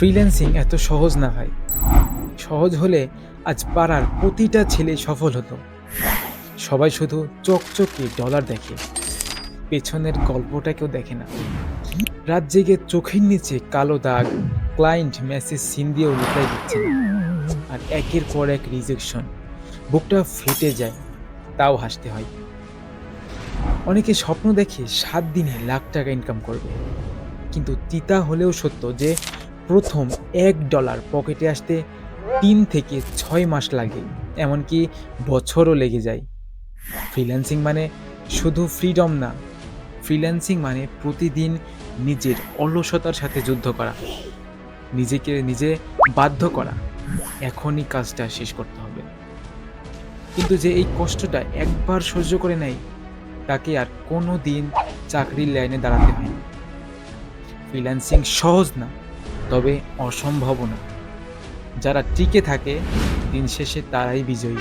Freelancing এত সহজ না ভাই। সহজ হলে আজ পাড়ার প্রতিটা ছেলে সফল হতো। সবাই শুধু চকচকে ডলার দেখে। পেছনের গল্পটা কেউ দেখে না। রাত জেগে চোখের নিচে কালো দাগ, ক্লায়েন্ট মেসেজ সিন দিয়েও রিপ্লাই দিচ্ছে। আর একের পর এক রিজেকশন বুকটা ফেটে যায়, তাও হাসতে হয়। অনেকে স্বপ্ন দেখে সাত দিনে লাখ টাকা ইনকাম করবে। কিন্তু তিতা হলেও সত্য যে প্রথম এক ডলার পকেটে আসতে তিন থেকে ছয় মাস লাগে, এমনকি বছরও লেগে যায়। ফ্রিল্যান্সিং মানে শুধু ফ্রিডম না, ফ্রিল্যান্সিং মানে প্রতিদিন নিজের অলসতার সাথে যুদ্ধ করা, নিজেকে নিজে বাধ্য করা। এখনই কাজটা শেষ করতে হবে। কিন্তু যে এই কষ্টটা একবার সহ্য করে নেয়, তাকে আর কোনো দিন চাকরির লাইনে দাঁড়াতে হয় ফ্রিল্যান্সিং সহজ না। তবে অসম্ভব না। যারা টিকে থাকে দিন শেষে তারাই বিজয়ী।